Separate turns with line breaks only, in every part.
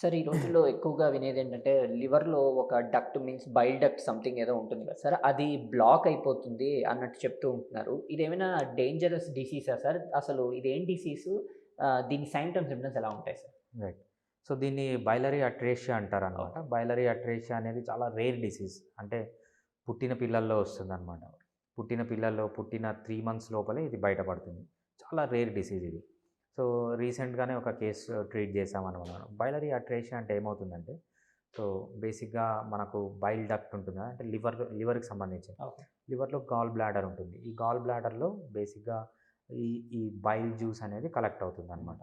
Sir ఈ రోజుల్లో ఎక్కువగా వినేది ఏంటంటే లివర్‌లో ఒక duct means bile duct something ఏదో ఉంటుంది కదా సార్. అది బ్లాక్ అయిపోతుంది అన్నట్టు చెప్తూ ఉంటున్నారు. ఇదేమైనా డేంజరస్ డిసీజా సార్? అసలు ఇదేం డిసీజు? దీని సైంప్టమ్స్, సిమ్టమ్స్ ఎలా ఉంటాయి సార్?
రైట్. సో, దీన్ని బైలరీ అట్రేషియా అంటారనమాట. బైలరీ అట్రేషియా అనేది చాలా రేర్ డిసీజ్. అంటే పుట్టిన పిల్లల్లో వస్తుందనమాట. పుట్టిన పిల్లల్లో పుట్టిన 3 మంత్స్ లోపలే ఇది బయటపడుతుంది. చాలా రేర్ డిసీజ్ ఇది. సో, రీసెంట్‌గానే ఒక కేసు ట్రీట్ చేశామనమాట. బైలరీ అట్రేషియా అంటే ఏమవుతుందంటే, సో, బేసిక్‌గా మనకు బైల్ డక్ట్ ఉంటుంది! అంటే లివర్ లివర్‌కి సంబంధించింది.
ఓకే.
లివర్‌లో గాల్ బ్లాడర్ ఉంటుంది. ఈ గాల్ బ్లాడర్‌లో బేసిక్‌గా ఈ ఈ బైల్ జ్యూస్ అనేది కలెక్ట్ అవుతుందనమాట.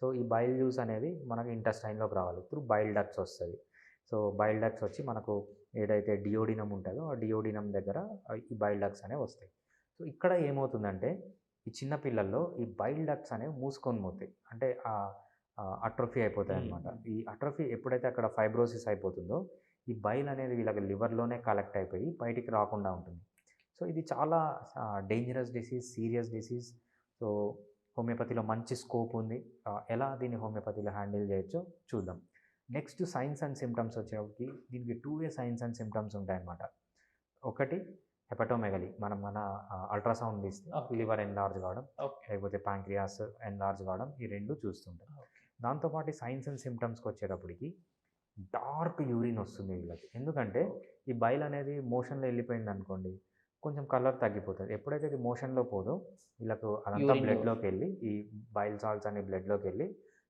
సో, ఈ బైల్ జ్యూస్ అనేది మనకి ఇంటెస్టైన్‌లోకి రావాలి. త్రూ బైల్ డక్ట్స్ వస్తది. సో, బైల్ డక్ట్స్ వచ్చి మనకు ఏదైతే డియోడినం ఉంటదో, ఆ డియోడినం దగ్గర ఈ బైల్ డక్ట్స్ అనేవి వస్తాయి. సో, ఇక్కడ ఏమవుతుందంటే, ఈ చిన్న పిల్లల్లో ఈ బైల్ డక్ట్స్ అనేవి మూసుకొని పోతాయి. అంటే ఆహ్, అట్రోఫీ అయిపోతాయన్నమాట.
హ్మ్.
ఈ అట్రోఫీ ఎప్పుడైతే అక్కడ ఫైబ్రోసిస్ అయిపోతుందో, ఈ బైల్ అనేది వీళ్ళకి లివర్‌లోనే కలెక్ట్ అయిపోయి బయటికి రాకుండా ఉంటుంది. సో, ఇది చాలా dangerous disease, serious disease. So, హోమియోపతిలో మంచి స్కోప్ ఉంది. ఎలా దీన్ని హోమియోపతిలో హ్యాండిల్ చేయొచ్చో చూద్దాం. నెక్స్ట్ సైన్స్ అండ్ సిమ్టమ్స్ వచ్చేటప్పటికి దీనికి 2 వే సైన్స్ అండ్ సిమ్టమ్స్ ఉంటాయన్నమాట. ఒకటి హెపటోమెగలీ. మనం మన అల్ట్రాసౌండ్ తీస్తే
ఓకే.
లివర్ ఎన్లార్జ్ కావడం. లేకపోతే పాంక్రియాస్ ఎన్లార్జ్ కావడం ఈ 2 చూస్తుంటాం.
ఓకే.
దాంతో పాటు సైన్స్ అండ్ సిమ్టమ్స్‌కి వచ్చేటప్పటికి డార్క్ యూరిన్ వస్తుంది వీళ్ళకి. ఎందుకంటే ఈ బైల్ అనేది మోషన్‌లో వెళ్ళిపోయిందనుకోండి, కొంచెం కలర్ తగ్గిపోతది. ఎప్పుడైతే ఇది మోషన్‌లో పోదో వీళ్ళకు అదంతా
యూరిన్‌లో
బ్లడ్‌లోకెళ్ళి ఈ బైల్ సాల్ట్స్ అన్ని బ్లడ్‌లోకెళ్ళి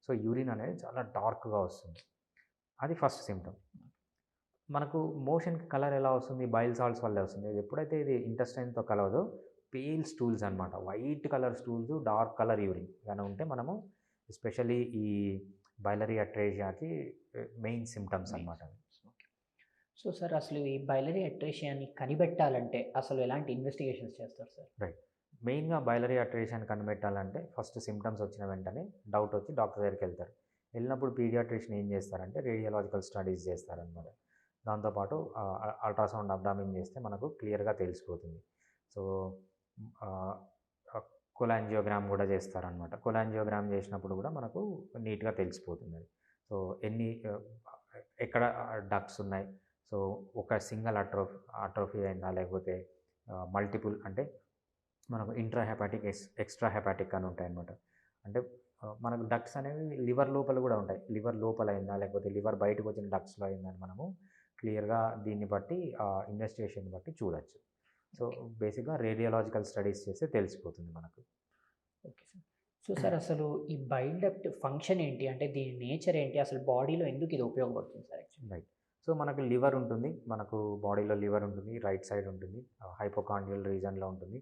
సో, యూరిన్ అనేది చాలా డార్క్‌గా వస్తుంది. అది ఫస్ట్ సిమ్టమ్. మనకు మోషన్‌కి కలర్ ఎలా వస్తుంది? బైల్ సాల్ట్స్ వల్లే వస్తుంది. ఎప్పుడైతే ఇది ఇంటెస్టైన్‌తో కలవదో పేల్ స్టూల్స్ అనమాట. White colour stools, dark colour urine గాని ఉంటే మనము ఎస్పెషల్లీ ఈ బైలరీ అట్రేషియాకి మెయిన్ సిమ్టమ్స్ అనమాట.
సో, సార్ అసలు ఈ బైలరీ అట్రేషియాని కనిపెట్టాలంటే అసలు ఎలాంటి ఇన్వెస్టిగేషన్స్ చేస్తారు సార్?
రైట్. మెయిన్‌గా బైలరీ అట్రేషియాని కనిపెట్టాలంటే ఫస్ట్ సిమ్టమ్స్ వచ్చిన వెంటనే డౌట్ వచ్చి డాక్టర్ దగ్గరికెళ్తారు. వెళ్ళినప్పుడు పీడియాట్రిషియన్ ఏం చేస్తారంటే రేడియోలాజికల్ స్టడీస్ చేస్తారనమాట. దాంతో పాటు అల్ట్రాసౌండ్ అబ్డామిన్ చేస్తే మనకు క్లియర్‌గా తెలిసిపోతుంది. సో, కొలాంజియోగ్రామ్ కూడా చేస్తారనమాట. కొలాంజియోగ్రామ్ చేసినప్పుడు కూడా మనకు నీట్‌గా తెలిసిపోతుందది. సో, ఎన్ని ఎక్కడ డక్స్ ఉన్నాయి. సో, ఒక సింగిల్ అట్రోఫ్ అట్రోఫీ అయిందా? లేకపోతే మల్టిపుల్ అంటే మనకు intra hepatic, ex extra hepatic అని ఉంటాయన్నమాట. అంటే మనకు డక్స్ అనేవి లివర్ లోపల కూడా ఉంటాయి. లివర్ లోపల అయిందా? లేకపోతే లివర్ బయటకు వచ్చిన డక్స్లో అయిందని మనము క్లియర్‌గా దీన్ని బట్టి ఇన్వెస్టిగేషన్ బట్టి చూడొచ్చు. సో. బేసిక్‌గా రేడియోలాజికల్ స్టడీస్ చేస్తే తెలిసిపోతుంది మనకు.
Okay sir. సో, సార్ అసలు ఈ బైల్ డక్ట్ ఫంక్షన్ ఏంటి? అంటే దీని నేచర్ ఏంటి? అసలు బాడీలో ఎందుకు ఇది ఉపయోగపడుతుంది సార్?
రైట్. సో, మనకు లివర్ ఉంటుంది. మనకు బాడీలో లివర్ ఉంటుంది. రైట్ సైడ్ ఉంటుంది. ఆహ్, హైపోకాండ్రియల్ రీజన్‌లో ఉంటుంది.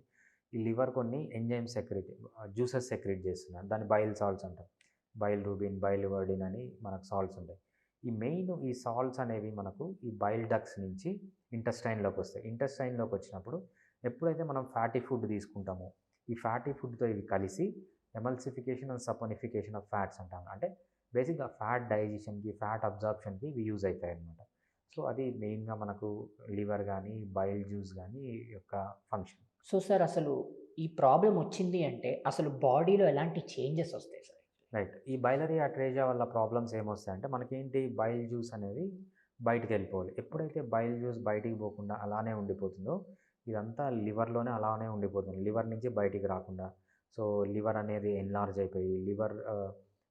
ఈ లివర్ కొన్ని ఎంజైమ్స్ సెక్రెట్ జ్యూసెస్ సెక్రెట్ చేస్తుంది. దాన్ని బైల్ సాల్ట్స్ అంటాం. బైల్ రూబిన్, బైల్ వర్డిన్ అని మనకు సాల్ట్స్ ఉంటాయి. ఈ మెయిన్ ఈ సాల్ట్స్ అనేవి మనకు ఈ బైల్ డక్స్ నుంచి ఇంటెస్టైన్‌లోకి వస్తాయి. ఇంటెస్టైన్‌లోకి వచ్చినప్పుడు ఎప్పుడైతే మనం ఫ్యాటీ ఫుడ్ తీసుకుంటామో, ఈ ఫ్యాటీ ఫుడ్‌తో ఇవి కలిసి emulsification and saponification of fats అంటాం. అంటే బేసిక్‌గా ఫ్యాట్ డైజెషన్‌కి, ఫ్యాట్ అబ్జార్ప్షన్‌కి ఇవి యూజ్ అవుతాయి అనమాట సో, అది మెయిన్‌గా మనకు లివర్ కానీ బైల్ జ్యూస్ కానీ యొక్క ఫంక్షన్.
సో, సార్ అసలు ఈ ప్రాబ్లమ్ వచ్చింది అంటే అసలు బాడీలో ఎలాంటి చేంజెస్ వస్తాయి సార్?
రైట్. ఈ బైలరీ అట్రేషియా వల్ల ప్రాబ్లమ్స్ ఏమొస్తాయంటే మనకేంటి బైల్ జ్యూస్ అనేది బయటికెళ్ళిపోవాలి. ఎప్పుడైతే బైల్ జ్యూస్ బయటికి పోకుండా అలానే ఉండిపోతుందో, ఇదంతా లివర్‌లోనే అలానే ఉండిపోతుంది. లివర్ నుంచి బయటికి రాకుండా. సో, లివర్ అనేది ఎన్లార్జ్ అయిపోయి లివర్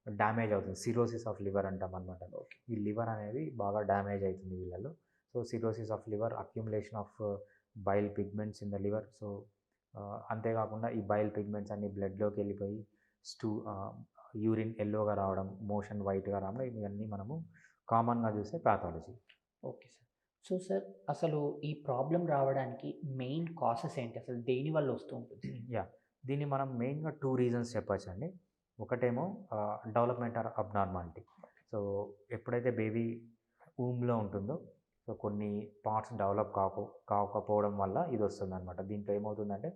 డ్యామేజ్ అవుతుంది. సిరోసిస్ ఆఫ్ లివర్ అంటామనమాట.
ఓకే.
ఈ లివర్ అనేది బాగా డ్యామేజ్ అయితుంది వీళ్ళలో. So, cirrhosis of liver, accumulation of bile pigments in the liver. So, అంతేకాకుండా ఈ బైల్ పిగ్మెంట్స్ అన్నీ బ్లడ్‌లోకి వెళ్ళిపోయి స్టూ యూరిన్ యెల్లోగా రావడం, మోషన్ వైట్‌గా రావడం ఇవన్నీ మనము కామన్‌గా చూసే pathology.
Okay sir. So, sir అసలు ఈ ప్రాబ్లమ్ రావడానికి మెయిన్ కాసెస్ ఏంటి? అసలు దేనివల్ల వస్తూ ఉంటుంది?
యాహ్! దీన్ని మనం మెయిన్‌గా 2 రీజన్స్ చెప్పొచ్చండి. ఒకటేమో డెవలప్‌మెంట్ ఆర్ అబ్నార్మాలిటీ. సో, ఎప్పుడైతే బేబీ ఊమ్‌లో ఉంటుందో, సో, కొన్ని పార్ట్స్ డెవలప్ కాకు కాకపోవడం వల్ల ఇదొస్తుందనమాట. దీంట్లో ఏమవుతుందంటే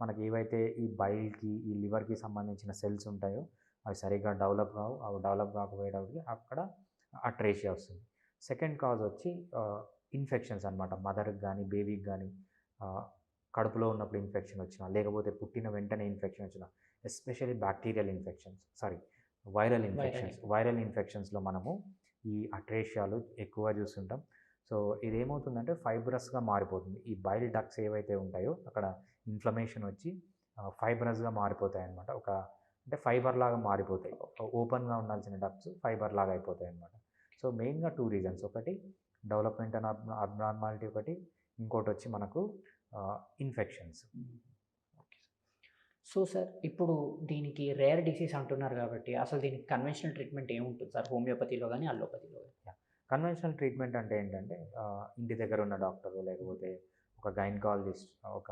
మనకి ఏవైతే ఈ బైల్‌కి, ఈ లివర్‌కి సంబంధించిన సెల్స్ ఉంటాయో అవి సరిగ్గా డెవలప్ కావు. అవి డెవలప్ కాకపోయేటప్పటికి అక్కడ అట్రేషియా వస్తుంది. సెకండ్ కాజ్ వచ్చి ఇన్ఫెక్షన్స్ అనమాట. మదర్‌కి గానీ, బేబీకి ఆహ్, కడుపులో ఉన్నప్పుడు ఇన్ఫెక్షన్ వచ్చినా, లేకపోతే పుట్టిన వెంటనే ఇన్ఫెక్షన్ వచ్చినా, especially bacterial infections sorry viral infections. Viral ఇన్ఫెక్షన్స్‌లో మనము ఈ అట్రేషియాలు ఎక్కువ చూస్తుంటాం సో ఇది ఏమవుతుందంటే ఫైబ్రస్గా మారిపోతుంది ఈ బైల్ డక్స్ ఏవైతే ఉంటాయో అక్కడ ఇన్ఫ్లమేషన్ వచ్చి ఫైబ్రస్గా మారిపోతాయి అన్నమాట ఒక అంటే ఫైబర్ లాగా మారిపోతాయి. ఓపెన్గా ఉండాల్సిన డక్స్ ఫైబర్ లాగా అయిపోతాయి అన్నమాట. సో మెయిన్గా టూ రీజన్స్. ఒకటి డెవలప్మెంట్ అండ్ అబ్నార్మాలిటీ ఒకటి. ఇంకోటి వచ్చి మనకు ఇన్ఫెక్షన్స్.
సో సార్ ఇప్పుడు దీనికి రేర్ డిసీజ్ అంటున్నారు కాబట్టి అసలు దీనికి కన్వెన్షనల్ ట్రీట్మెంట్ ఏముంటుంది సార్? హోమియోపతిలో కానీ అల్లోపతిలో కానీ
కన్వెన్షనల్ ట్రీట్మెంట్ అంటే ఏంటంటే ఇంటి దగ్గర ఉన్న డాక్టర్ లేకపోతే ఒక గైనకాలజిస్ట్ ఒక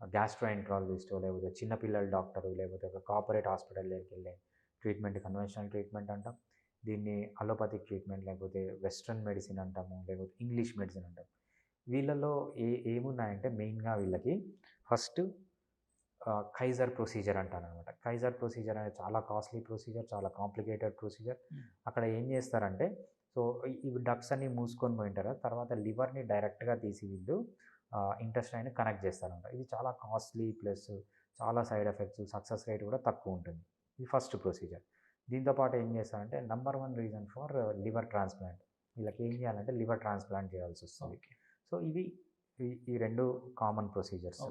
గ్యాస్ట్రోఎంట్రాలజిస్ట్ లేకపోతే చిన్నపిల్లల డాక్టరు లేకపోతే ఒక కార్పొరేట్ హాస్పిటల్ దగ్గరికి వెళ్ళే ట్రీట్మెంట్ కన్వెన్షనల్ ట్రీట్మెంట్ అంటాం. దీన్ని అలోపతిక్ ట్రీట్మెంట్ లేకపోతే వెస్ట్రన్ మెడిసిన్ అంటాము లేకపోతే ఇంగ్లీష్ మెడిసిన్ అంటాం. వీళ్ళలో ఏ ఏమున్నాయంటే మెయిన్గా వీళ్ళకి ఫస్ట్ కైజర్ ప్రొసీజర్ అంటారు అనమాట కైజర్ ప్రొసీజర్ అనేది చాలా కాస్ట్లీ ప్రొసీజర్ చాలా కాంప్లికేటెడ్ ప్రొసీజర్
Hmm.
అక్కడ ఏం చేస్తారంటే సో ఇవి డక్స్ అన్ని మూసుకొని పోయింటారు. తర్వాత లివర్ని డైరెక్ట్గా తీసి వీళ్ళు ఇంటెస్టైన్ కనెక్ట్ చేస్తారంట. ఇది చాలా కాస్ట్లీ ప్లస్ చాలా సైడ్ ఎఫెక్ట్స్ సక్సెస్ రేట్ కూడా తక్కువ ఉంటుంది. ఇది ఫస్ట్ ప్రొసీజర్ దీంతోపాటు ఏం చేస్తారంటే number one reason for liver transplant వీళ్ళకి ఏం చేయాలంటే లివర్ ట్రాన్స్ప్లాంట్ చేయాల్సి వస్తుంది. సో ఇవి ఈ- రెండు కామన్ ప్రొసీజర్స్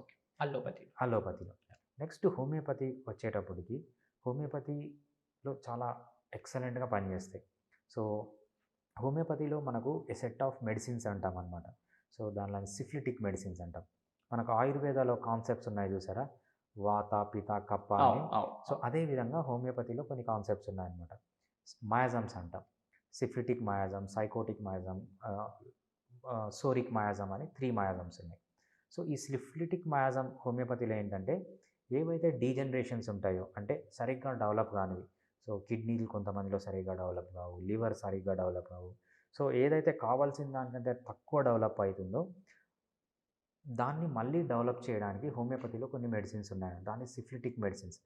అల్లోపతి
అలోపతిలో నెక్స్ట్ హోమియోపతి వచ్చేటప్పటికి హోమియోపతిలో చాలా ఎక్సలెంట్గా పనిచేస్తాయి. సో హోమియోపతిలో మనకు ఎ సెట్ ఆఫ్ మెడిసిన్స్ అంటాం అనమాట సో దానిలో సిఫ్లిటిక్ మెడిసిన్స్ అంటాం. మనకు ఆయుర్వేదాలో కాన్సెప్ట్స్ ఉన్నాయి చూసారా? వాత పిత కప్ప అని. సో అదే విధంగా హోమియోపతిలో కొన్ని కాన్సెప్ట్స్ ఉన్నాయన్నమాట. మయాజమ్స్ అంటాం. Syphilitic miasm sycotic miasm psoric miasm అని త్రీ మయాజమ్స్ ఉన్నాయి. సో ఈ సిఫ్లిటిక్ మయాజం హోమియోపతిలో ఏంటంటే ఏవైతే డీజనరేషన్స్ ఉంటాయో అంటే సరిగ్గా డెవలప్ కానివి సో కిడ్నీలు కొంతమందిలో సరిగ్గా డెవలప్ కావు లివర్ సరిగ్గా డెవలప్ కావు సో ఏదైతే కావాల్సిన దానికంటే తక్కువ డెవలప్ అవుతుందో దాన్ని మళ్ళీ డెవలప్ చేయడానికి హోమియోపతిలో కొన్ని మెడిసిన్స్ ఉన్నాయి. దాన్ని syphilitic medicines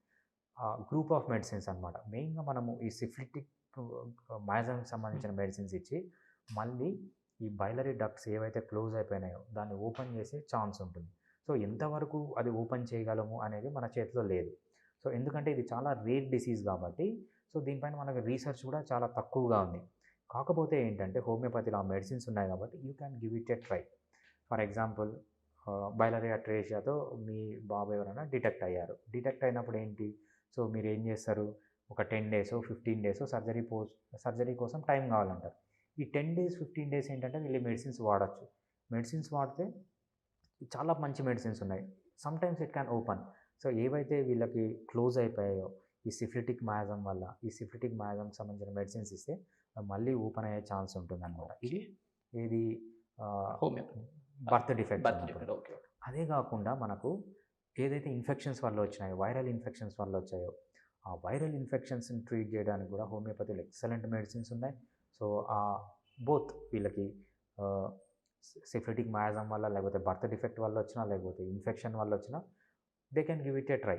group of medicines అనమాట మెయిన్గా మనము ఈ సిఫ్లిటిక్ మయాజంకి సంబంధించిన మెడిసిన్స్ ఇచ్చి మళ్ళీ ఈ బైలరీ డక్ట్స్ ఏవైతే క్లోజ్ అయిపోయినాయో దాన్ని ఓపెన్ చేసే ఛాన్స్ ఉంటుంది. సో ఎంతవరకు అది ఓపెన్ చేయగలము అనేది మన చేతిలో లేదు. సో ఎందుకంటే ఇది చాలా రేర్ డిసీజ్ కాబట్టి సో దీనిపైన మనకు రీసెర్చ్ కూడా చాలా తక్కువగా ఉంది. కాకపోతే ఏంటంటే హోమియోపతిలో ఆ మెడిసిన్స్ ఉన్నాయి కాబట్టి you can give it a try. For example బయలరియా ట్రేషియాతో మీ బాబు ఎవరైనా డిటెక్ట్ అయ్యారు. డిటెక్ట్ అయినప్పుడు ఏంటి? సో మీరు ఏం చేస్తారు? ఒక ten days fifteen days surgery post surgery కోసం టైం కావాలంటారు. ఈ టెన్ డేస్ ఫిఫ్టీన్ డేస్ ఏంటంటే వీళ్ళు మెడిసిన్స్ వాడచ్చు. మెడిసిన్స్ వాడితే చాలా మంచి మెడిసిన్స్ ఉన్నాయి. Sometimes it can open. So ఏవైతే వీళ్ళకి క్లోజ్ అయిపోయాయో ఈ సిఫ్లిటిక్ మ్యాజమ్ వల్ల ఈ సిఫ్లిటిక్ మయాజంకి సంబంధించిన మెడిసిన్స్ ఇస్తే మళ్ళీ ఓపెన్ అయ్యే ఛాన్స్ ఉంటుంది అనమాట ఇది ఏది
హోమియోపతి
బర్త్ డిఫెక్ట్. అదే కాకుండా మనకు ఏదైతే ఇన్ఫెక్షన్స్ వల్ల వచ్చినాయో వైరల్ ఇన్ఫెక్షన్స్ వల్ల వచ్చాయో ఆ వైరల్ ఇన్ఫెక్షన్స్ని ట్రీట్ చేయడానికి కూడా హోమియోపతిలో ఎక్సలెంట్ మెడిసిన్స్ ఉన్నాయి. సో ఆ బోత్ వీళ్ళకి సిఫిటిక్ మయాజం వల్ల లేకపోతే బర్త్ డిఫెక్ట్ వల్ల వచ్చినా లేకపోతే ఇన్ఫెక్షన్ వల్ల వచ్చినా they can give it a try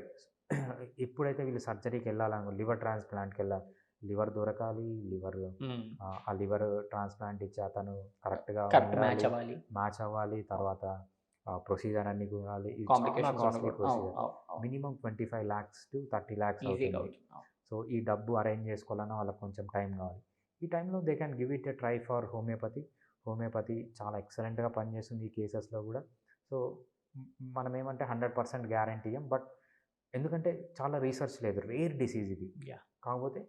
ఎప్పుడైతే వీళ్ళు సర్జరీకి వెళ్ళాలను లివర్ ట్రాన్స్ప్లాంట్కి వెళ్ళాలి లివర్ దొరకాలి లివర్ ఆ లివర్ ట్రాన్స్ప్లాంట్ ఇచ్చి అతను కరెక్ట్గా
కరెక్ట్ మ్యాచ్ అవ్వాలి.
మ్యాచ్ అవ్వాలి తర్వాత ప్రొసీజర్ అన్ని కూడాలి. Costly procedure minimum twenty five lakhs to thirty lakhs so ఈ డబ్బు అరేంజ్ చేసుకోవాలన్నా వాళ్ళకి కొంచెం టైం కావాలి. ఈ టైంలో they can give it a try for homeopathy. Homeopathy చాలా ఎక్సలెంట్గా పనిచేస్తుంది ఈ కేసెస్లో కూడా. సో మనం ఏమంటే హండ్రెడ్ పర్సెంట్ గ్యారంటీ బట్ ఎందుకంటే చాలా రీసెర్చ్ లేదు. రేర్ డిసీజ్ ఇది. కాకపోతే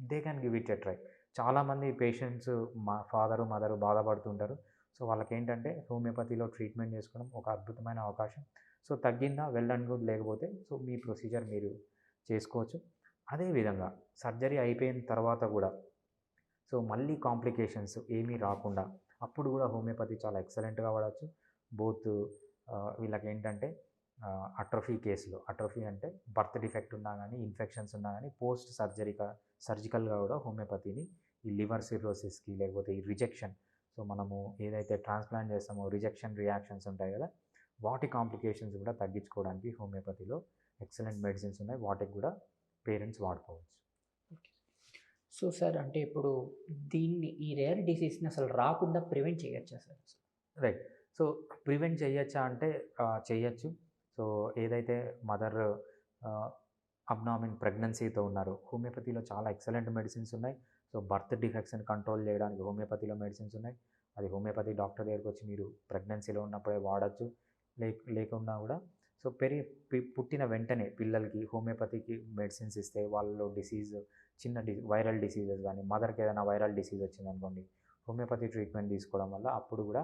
they can give it a try. చాలామంది పేషెంట్స్ మా ఫాదరు మదరు బాధపడుతుంటారు. సో వాళ్ళకి ఏంటంటే హోమియోపతిలో ట్రీట్మెంట్ చేసుకోవడం ఒక అద్భుతమైన అవకాశం. సో తగ్గిందా? Well and good. లేకపోతే సో మీ ప్రొసీజర్ మీరు చేసుకోవచ్చు. అదేవిధంగా సర్జరీ అయిపోయిన తర్వాత కూడా సో మళ్ళీ కాంప్లికేషన్స్ ఏమీ రాకుండా అప్పుడు కూడా హోమియోపతి చాలా ఎక్సలెంట్గా వాడచ్చు. బోత్ వీళ్ళకి ఏంటంటే అట్రఫీ కేసులో. అట్రఫీ అంటే బర్త్ డిఫెక్ట్ ఉన్నా కానీ ఇన్ఫెక్షన్స్ ఉన్నా కానీ పోస్ట్ సర్జరీగా సర్జికల్గా కూడా హోమియోపతిని ఈ లివర్ సిరోసిస్కి లేకపోతే ఈ రిజెక్షన్. సో మనము ఏదైతే ట్రాన్స్ప్లాంట్ చేస్తామో రిజెక్షన్ రియాక్షన్స్ ఉంటాయి కదా వాటి కాంప్లికేషన్స్ కూడా తగ్గించుకోవడానికి హోమియోపతిలో ఎక్సలెంట్ మెడిసిన్స్ ఉన్నాయి. వాటికి కూడా పేరెంట్స్ వాడుకోవచ్చు.
సో సార్ అంటే ఇప్పుడు దీన్ని ఈ రేర్ డిసీజ్ని అసలు రాకుండా ప్రివెంట్ చేయొచ్చా సార్?
రైట్. సో ప్రివెంట్ చేయొచ్చా అంటే చేయొచ్చు. సో ఏదైతే మదర్ అబ్నామిన్ ప్రెగ్నెన్సీతో ఉన్నారో హోమియోపతిలో చాలా ఎక్సలెంట్ మెడిసిన్స్ ఉన్నాయి. సో బర్త్ డిఫెక్షన్ కంట్రోల్ చేయడానికి హోమియోపతిలో మెడిసిన్స్ ఉన్నాయి. అది హోమియోపతి డాక్టర్ దగ్గరికి వచ్చి మీరు ప్రెగ్నెన్సీలో ఉన్నప్పుడే వాడచ్చు. లే లేకున్నా కూడా సో పెరిగి పుట్టిన వెంటనే పిల్లలకి హోమియోపతికి మెడిసిన్స్ ఇస్తే వాళ్ళు డిసీజ్ చిన్న డి వైరల్ డిసీజెస్ కానీ మదర్కి ఏదైనా వైరల్ డిసీజ్ వచ్చిందనుకోండి హోమియోపతి ట్రీట్మెంట్ తీసుకోవడం వల్ల అప్పుడు కూడా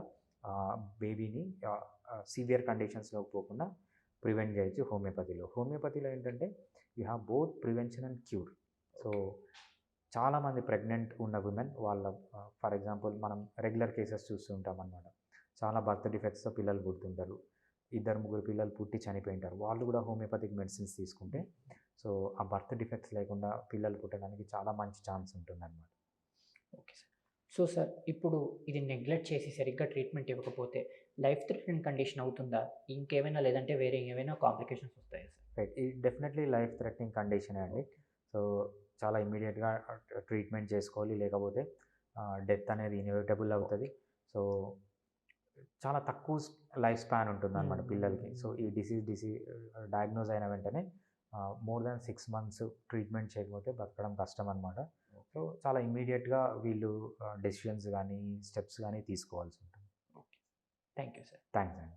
బేబీని సివియర్ కండిషన్స్లోకి పోకుండా ప్రివెంట్ చేయొచ్చు హోమియోపతిలో. హోమియోపతిలో ఏంటంటే you have both prevention and cure. So చాలామంది ప్రెగ్నెంట్ ఉన్న ఉమెన్ వాళ్ళ ఫర్ ఎగ్జాంపుల్ మనం రెగ్యులర్ కేసెస్ చూస్తుంటాం అన్నమాట. చాలా బర్త్ డిఫెక్ట్స్తో పిల్లలు పుడుతుంటారు. ఇద్దరు ముగ్గురు పిల్లలు పుట్టి చనిపోయింటారు. వాళ్ళు కూడా హోమియోపతిక్ మెడిసిన్స్ తీసుకుంటే సో ఆ బర్త్ డిఫెక్ట్స్ లేకుండా పిల్లలు పుట్టడానికి చాలా మంచి ఛాన్స్ ఉంటుందన్నమాట.
Okay sir. సో సార్ ఇప్పుడు ఇది నెగ్లెక్ట్ చేసి సరిగ్గా ట్రీట్మెంట్ ఇవ్వకపోతే లైఫ్ థ్రెటనింగ్ కండిషన్ అవుతుందా? ఇంకేమైనా లేదంటే వేరే ఏమైనా కాంప్లికేషన్స్ వస్తాయా సార్?
రైట్. ఇది డెఫినెట్లీ లైఫ్ థ్రెటనింగ్ కండిషనే అండి. సో చాలా ఇమీడియట్గా ట్రీట్మెంట్ చేసుకోవాలి. లేకపోతే డెత్ అనేది ఇన్ఎవిటబుల్ అవుతుంది. సో చాలా తక్కువ లైఫ్ స్పాన్ ఉంటుంది అనమాట. పిల్లలకి. సో ఈ డిసీజ్ డిసీజ్ డయాగ్నోజ్ అయిన వెంటనే more than six months treatment చేయకపోతే బతకడం కష్టం అనమాట సో చాలా ఇమీడియట్గా వీళ్ళు డెసిషన్స్ కానీ స్టెప్స్ కానీ తీసుకోవాల్సి ఉంటుంది.
Thank you sir.
థ్యాంక్స్ అండి.